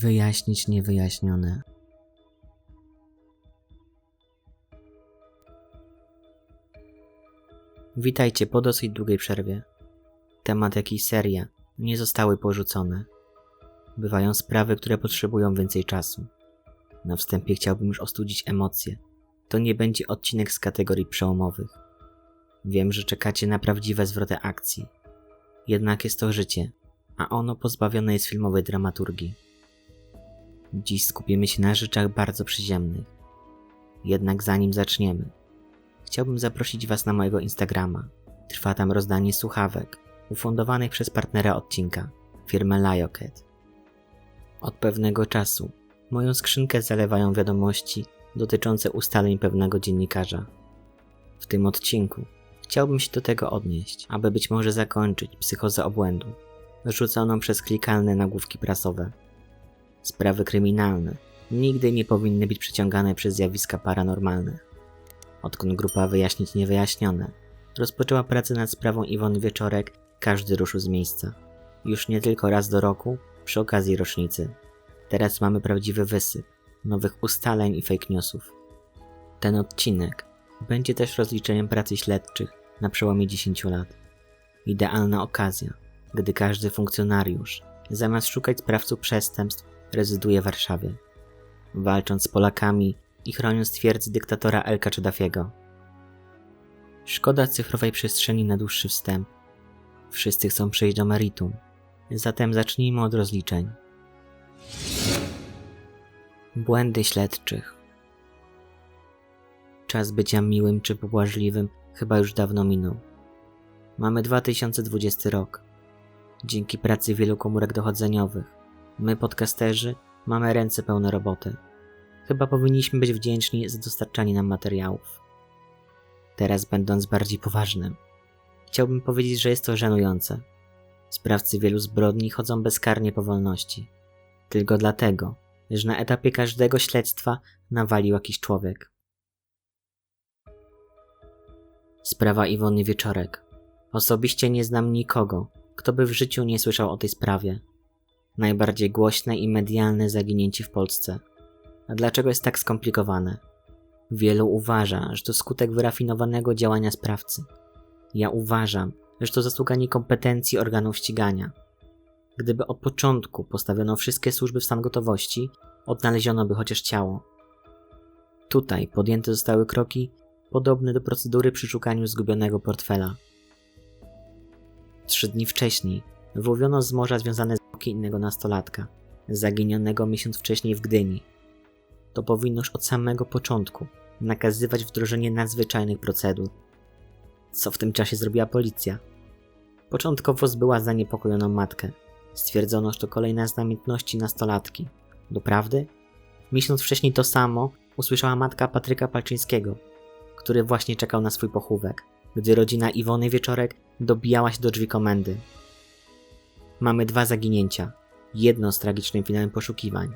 Wyjaśnić niewyjaśnione. Witajcie po dosyć długiej przerwie. Temat jak i seria nie zostały porzucone. Bywają sprawy, które potrzebują więcej czasu. Na wstępie chciałbym już ostudzić emocje. To nie będzie odcinek z kategorii przełomowych. Wiem, że czekacie na prawdziwe zwroty akcji. Jednak jest to życie, a ono pozbawione jest filmowej dramaturgii. Dziś skupimy się na rzeczach bardzo przyziemnych. Jednak zanim zaczniemy, chciałbym zaprosić Was na mojego Instagrama. Trwa tam rozdanie słuchawek, ufundowanych przez partnera odcinka, firmę Liocat. Od pewnego czasu moją skrzynkę zalewają wiadomości dotyczące ustaleń pewnego dziennikarza. W tym odcinku chciałbym się do tego odnieść, aby być może zakończyć psychozę obłędu, rzuconą przez klikalne nagłówki prasowe. Sprawy kryminalne nigdy nie powinny być przyciągane przez zjawiska paranormalne. Odkąd grupa Wyjaśnić Niewyjaśnione rozpoczęła pracę nad sprawą Iwony Wieczorek, każdy ruszył z miejsca. Już nie tylko raz do roku, przy okazji rocznicy. Teraz mamy prawdziwy wysyp nowych ustaleń i fake newsów. Ten odcinek będzie też rozliczeniem pracy śledczych na przełomie 10 lat. Idealna okazja, gdy każdy funkcjonariusz, zamiast szukać sprawców przestępstw, rezyduje w Warszawie, walcząc z Polakami i chroniąc twierdzy dyktatora Elka Kaddafiego. Szkoda cyfrowej przestrzeni na dłuższy wstęp. Wszyscy chcą przejść do meritum, zatem zacznijmy od rozliczeń. Błędy śledczych. Czas bycia miłym czy pobłażliwym chyba już dawno minął. Mamy 2020 rok. Dzięki pracy wielu komórek dochodzeniowych, my podcasterzy mamy ręce pełne roboty. Chyba powinniśmy być wdzięczni za dostarczanie nam materiałów. Teraz będąc bardziej poważnym, chciałbym powiedzieć, że jest to żenujące. Sprawcy wielu zbrodni chodzą bezkarnie po wolności. Tylko dlatego, że na etapie każdego śledztwa nawalił jakiś człowiek. Sprawa Iwony Wieczorek. Osobiście nie znam nikogo, kto by w życiu nie słyszał o tej sprawie. Najbardziej głośne i medialne zaginięcie w Polsce. A dlaczego jest tak skomplikowane? Wielu uważa, że to skutek wyrafinowanego działania sprawcy. Ja uważam, że to zasługa niekompetencji organów ścigania. Gdyby od początku postawiono wszystkie służby w stan gotowości, odnaleziono by chociaż ciało. Tutaj podjęte zostały kroki podobne do procedury przy szukaniu zgubionego portfela. Trzy dni wcześniej wyłowiono z morza związane zwłoki innego nastolatka, zaginionego miesiąc wcześniej w Gdyni. To powinno już od samego początku nakazywać wdrożenie nadzwyczajnych procedur. Co w tym czasie zrobiła policja? Początkowo zbyła zaniepokojoną matkę. Stwierdzono, że to kolejna z namiętności nastolatki. Doprawdy? Miesiąc wcześniej to samo usłyszała matka Patryka Palczyńskiego, który właśnie czekał na swój pochówek, gdy rodzina Iwony Wieczorek dobijała się do drzwi komendy. Mamy dwa zaginięcia, jedno z tragicznym finałem poszukiwań.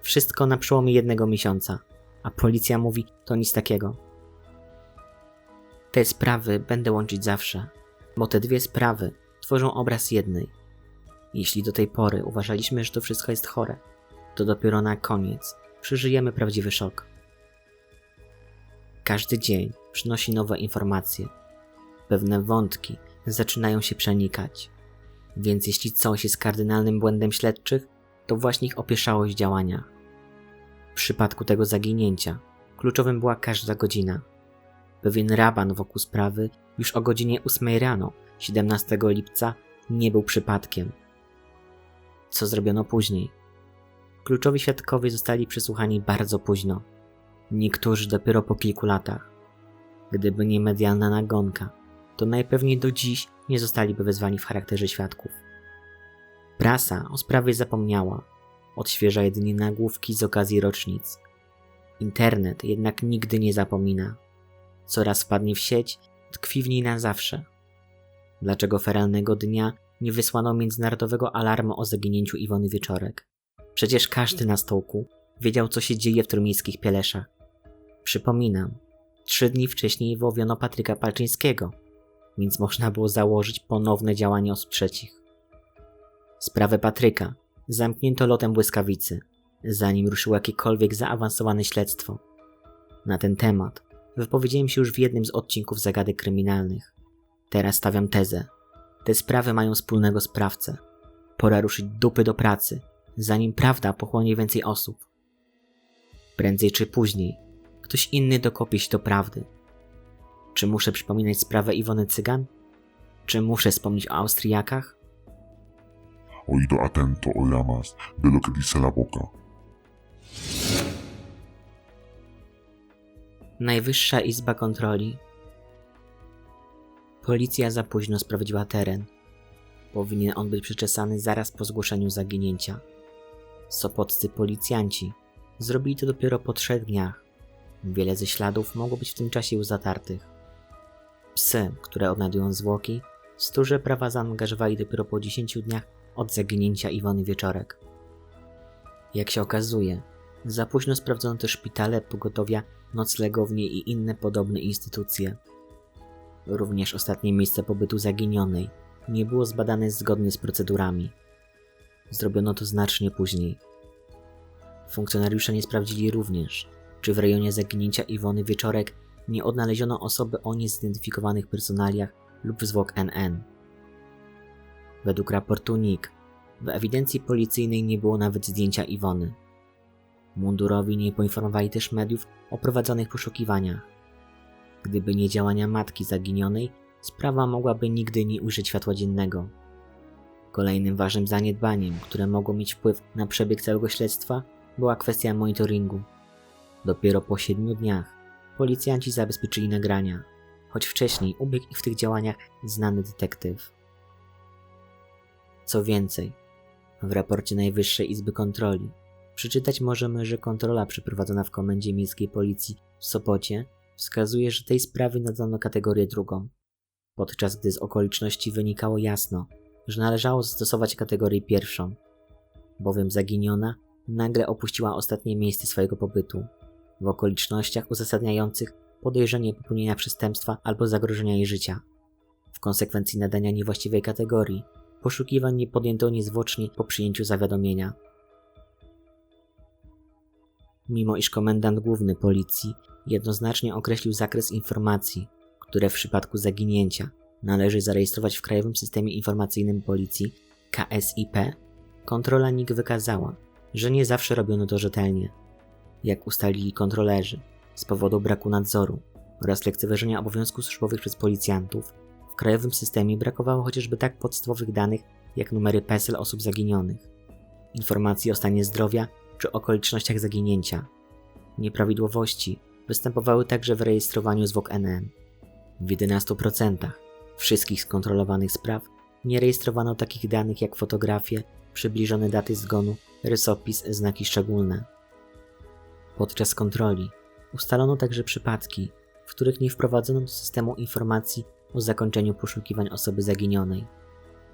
Wszystko na przełomie jednego miesiąca, a policja mówi to nic takiego. Te sprawy będę łączyć zawsze, bo te dwie sprawy tworzą obraz jednej. Jeśli do tej pory uważaliśmy, że to wszystko jest chore, to dopiero na koniec przeżyjemy prawdziwy szok. Każdy dzień przynosi nowe informacje. Pewne wątki zaczynają się przenikać. Więc jeśli coś jest kardynalnym błędem śledczych, to właśnie ich opieszałość działania. W przypadku tego zaginięcia kluczowym była każda godzina. Pewien raban wokół sprawy już o godzinie 8 rano 17 lipca nie był przypadkiem. Co zrobiono później? Kluczowi świadkowie zostali przesłuchani bardzo późno. Niektórzy dopiero po kilku latach. Gdyby nie medialna nagonka, to najpewniej do dziś nie zostaliby wezwani w charakterze świadków. Prasa o sprawie zapomniała, odświeża jedynie nagłówki z okazji rocznic. Internet jednak nigdy nie zapomina. Co raz wpadnie w sieć, tkwi w niej na zawsze. Dlaczego feralnego dnia nie wysłano międzynarodowego alarmu o zaginięciu Iwony Wieczorek? Przecież każdy na stołku wiedział, co się dzieje w turmiejskich Pieleszach. Przypominam, trzy dni wcześniej wyłowiono Patryka Palczyńskiego, więc można było założyć ponowne działanie osób trzecich. Sprawę Patryka zamknięto lotem błyskawicy, zanim ruszyło jakiekolwiek zaawansowane śledztwo. Na ten temat wypowiedziałem się już w jednym z odcinków zagadek kryminalnych. Teraz stawiam tezę. Te sprawy mają wspólnego sprawcę. Pora ruszyć dupy do pracy, zanim prawda pochłonie więcej osób. Prędzej czy później ktoś inny dokopie się do prawdy. Czy muszę przypominać sprawę Iwony Cygan? Czy muszę wspomnieć o Austriakach? Oído atento o llamas de lo que dice la boca. Najwyższa Izba Kontroli. Policja za późno sprawdziła teren. Powinien on być przeczesany zaraz po zgłoszeniu zaginięcia. Sopoccy policjanci zrobili to dopiero po trzech dniach. Wiele ze śladów mogło być w tym czasie już zatartych. Psy, które odnajdują zwłoki, stróże prawa zaangażowali dopiero po 10 dniach od zaginięcia Iwony Wieczorek. Jak się okazuje, za późno sprawdzono też szpitale, pogotowia, noclegownie i inne podobne instytucje. Również ostatnie miejsce pobytu zaginionej nie było zbadane zgodnie z procedurami. Zrobiono to znacznie później. Funkcjonariusze nie sprawdzili również, czy w rejonie zaginięcia Iwony Wieczorek nie odnaleziono osoby o niezidentyfikowanych personaliach lub zwłok NN. Według raportu NIK w ewidencji policyjnej nie było nawet zdjęcia Iwony. Mundurowi nie poinformowali też mediów o prowadzonych poszukiwaniach. Gdyby nie działania matki zaginionej, sprawa mogłaby nigdy nie ujrzeć światła dziennego. Kolejnym ważnym zaniedbaniem, które mogło mieć wpływ na przebieg całego śledztwa, była kwestia monitoringu. Dopiero po siedmiu dniach policjanci zabezpieczyli nagrania, choć wcześniej ubiegł ich w tych działaniach znany detektyw. Co więcej, w raporcie Najwyższej Izby Kontroli przeczytać możemy, że kontrola przeprowadzona w Komendzie Miejskiej Policji w Sopocie wskazuje, że tej sprawy nadano kategorię drugą, podczas gdy z okoliczności wynikało jasno, że należało zastosować kategorię pierwszą, bowiem zaginiona nagle opuściła ostatnie miejsce swojego pobytu, w okolicznościach uzasadniających podejrzenie popełnienia przestępstwa albo zagrożenia jej życia. W konsekwencji nadania niewłaściwej kategorii poszukiwań nie podjęto niezwłocznie po przyjęciu zawiadomienia. Mimo iż komendant główny policji jednoznacznie określił zakres informacji, które w przypadku zaginięcia należy zarejestrować w Krajowym Systemie Informacyjnym Policji KSIP, kontrola NIK wykazała, że nie zawsze robiono to rzetelnie. Jak ustalili kontrolerzy, z powodu braku nadzoru oraz lekceważenia obowiązków służbowych przez policjantów, w krajowym systemie brakowało chociażby tak podstawowych danych jak numery PESEL osób zaginionych, informacji o stanie zdrowia czy okolicznościach zaginięcia. Nieprawidłowości występowały także w rejestrowaniu zwłok NN. W 11% wszystkich skontrolowanych spraw nie rejestrowano takich danych jak fotografie, przybliżone daty zgonu, rysopis, znaki szczególne. Podczas kontroli ustalono także przypadki, w których nie wprowadzono do systemu informacji o zakończeniu poszukiwań osoby zaginionej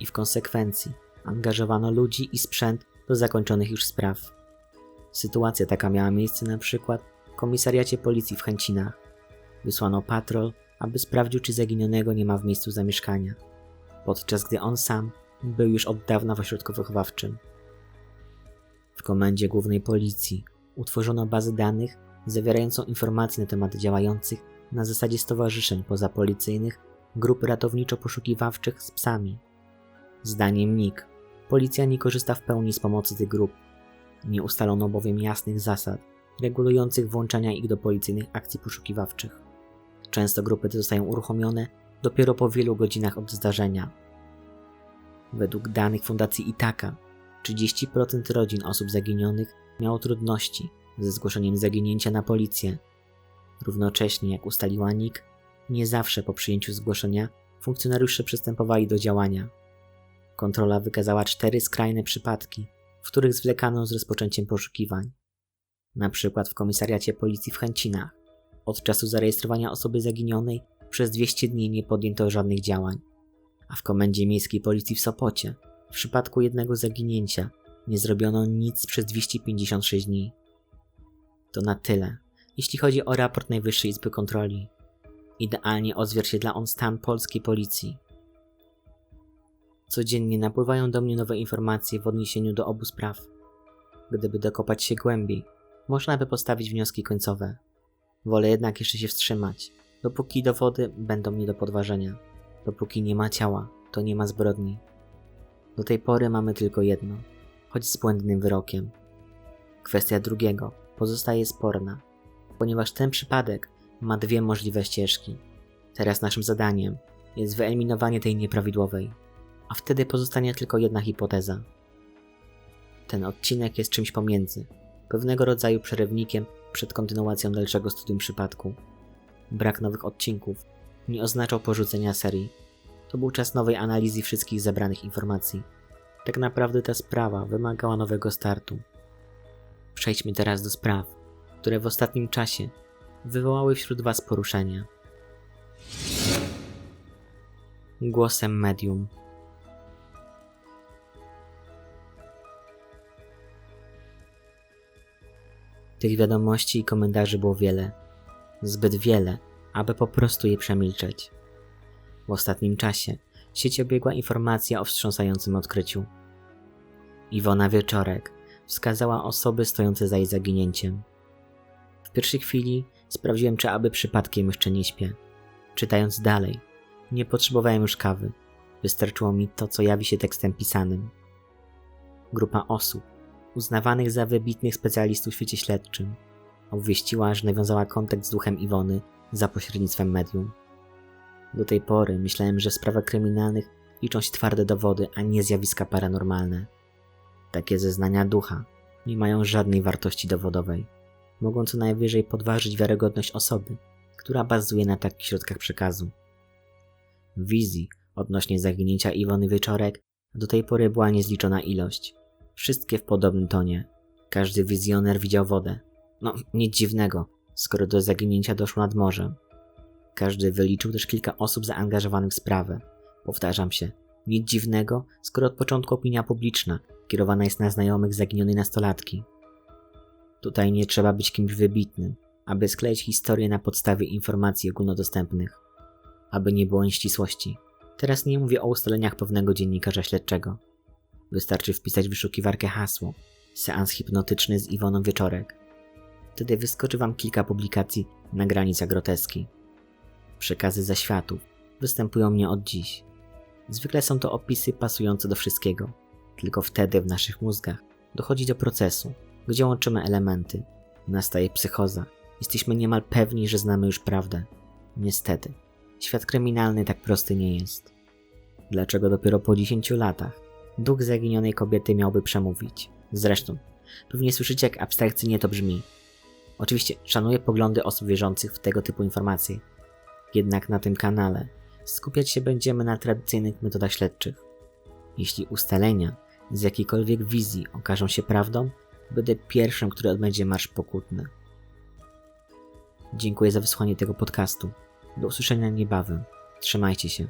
i w konsekwencji angażowano ludzi i sprzęt do zakończonych już spraw. Sytuacja taka miała miejsce na przykład w komisariacie policji w Chęcinach. Wysłano patrol, aby sprawdził, czy zaginionego nie ma w miejscu zamieszkania, podczas gdy on sam był już od dawna w ośrodku wychowawczym. W komendzie głównej policji utworzono bazę danych zawierającą informacje na temat działających na zasadzie stowarzyszeń pozapolicyjnych grup ratowniczo-poszukiwawczych z psami. Zdaniem NIK, policja nie korzysta w pełni z pomocy tych grup. Nie ustalono bowiem jasnych zasad regulujących włączania ich do policyjnych akcji poszukiwawczych. Często grupy te zostają uruchomione dopiero po wielu godzinach od zdarzenia. Według danych Fundacji Itaka, 30% rodzin osób zaginionych miało trudności ze zgłoszeniem zaginięcia na policję. Równocześnie, jak ustaliła NIK, nie zawsze po przyjęciu zgłoszenia funkcjonariusze przystępowali do działania. Kontrola wykazała cztery skrajne przypadki, w których zwlekano z rozpoczęciem poszukiwań. Na przykład w komisariacie policji w Chęcinach. Od czasu zarejestrowania osoby zaginionej przez 200 dni nie podjęto żadnych działań, a w komendzie miejskiej policji w Sopocie w przypadku jednego zaginięcia nie zrobiono nic przez 256 dni. To na tyle, jeśli chodzi o raport Najwyższej Izby Kontroli. Idealnie odzwierciedla on stan polskiej policji. Codziennie napływają do mnie nowe informacje w odniesieniu do obu spraw. Gdyby dokopać się głębiej, można by postawić wnioski końcowe. Wolę jednak jeszcze się wstrzymać, dopóki dowody będą nie do podważenia. Dopóki nie ma ciała, to nie ma zbrodni. Do tej pory mamy tylko jedno, choć z błędnym wyrokiem. Kwestia drugiego pozostaje sporna, ponieważ ten przypadek ma dwie możliwe ścieżki. Teraz naszym zadaniem jest wyeliminowanie tej nieprawidłowej, a wtedy pozostanie tylko jedna hipoteza. Ten odcinek jest czymś pomiędzy, pewnego rodzaju przerywnikiem przed kontynuacją dalszego studium przypadku. Brak nowych odcinków nie oznaczał porzucenia serii. To był czas nowej analizy wszystkich zebranych informacji. Tak naprawdę ta sprawa wymagała nowego startu. Przejdźmy teraz do spraw, które w ostatnim czasie wywołały wśród Was poruszenia. Głosem medium. Tych wiadomości i komentarzy było wiele. Zbyt wiele, aby po prostu je przemilczeć. W ostatnim czasie sieć obiegła informacja o wstrząsającym odkryciu. Iwona Wieczorek wskazała osoby stojące za jej zaginięciem. W pierwszej chwili sprawdziłem, czy aby przypadkiem jeszcze nie śpię. Czytając dalej, nie potrzebowałem już kawy. Wystarczyło mi to, co jawi się tekstem pisanym. Grupa osób, uznawanych za wybitnych specjalistów w świecie śledczym, obwieściła, że nawiązała kontakt z duchem Iwony za pośrednictwem medium. Do tej pory myślałem, że w sprawach kryminalnych liczą się twarde dowody, a nie zjawiska paranormalne. Takie zeznania ducha nie mają żadnej wartości dowodowej. Mogą co najwyżej podważyć wiarygodność osoby, która bazuje na takich środkach przekazu. Wizji odnośnie zaginięcia Iwony Wieczorek do tej pory była niezliczona ilość. Wszystkie w podobnym tonie. Każdy wizjoner widział wodę. No, nic dziwnego, skoro do zaginięcia doszło nad morzem. Każdy wyliczył też kilka osób zaangażowanych w sprawę. Powtarzam się, nic dziwnego, skoro od początku opinia publiczna kierowana jest na znajomych zaginionej nastolatki. Tutaj nie trzeba być kimś wybitnym, aby skleić historię na podstawie informacji ogólnodostępnych. Aby nie było nieścisłości. Teraz nie mówię o ustaleniach pewnego dziennikarza śledczego. Wystarczy wpisać w wyszukiwarkę hasło Seans hipnotyczny z Iwoną Wieczorek. Wtedy wyskoczy wam kilka publikacji na granicach groteski. Przekazy ze światów występują mnie od dziś. Zwykle są to opisy pasujące do wszystkiego. Tylko wtedy w naszych mózgach dochodzi do procesu, gdzie łączymy elementy. Nastaje psychoza. Jesteśmy niemal pewni, że znamy już prawdę. Niestety, świat kryminalny tak prosty nie jest. Dlaczego dopiero po 10 latach duch zaginionej kobiety miałby przemówić? Zresztą, pewnie słyszycie, jak abstrakcyjnie to brzmi. Oczywiście szanuję poglądy osób wierzących w tego typu informacje. Jednak na tym kanale skupiać się będziemy na tradycyjnych metodach śledczych. Jeśli ustalenia z jakiejkolwiek wizji okażą się prawdą, będę pierwszym, który odbędzie marsz pokutny. Dziękuję za wysłuchanie tego podcastu. Do usłyszenia niebawem. Trzymajcie się.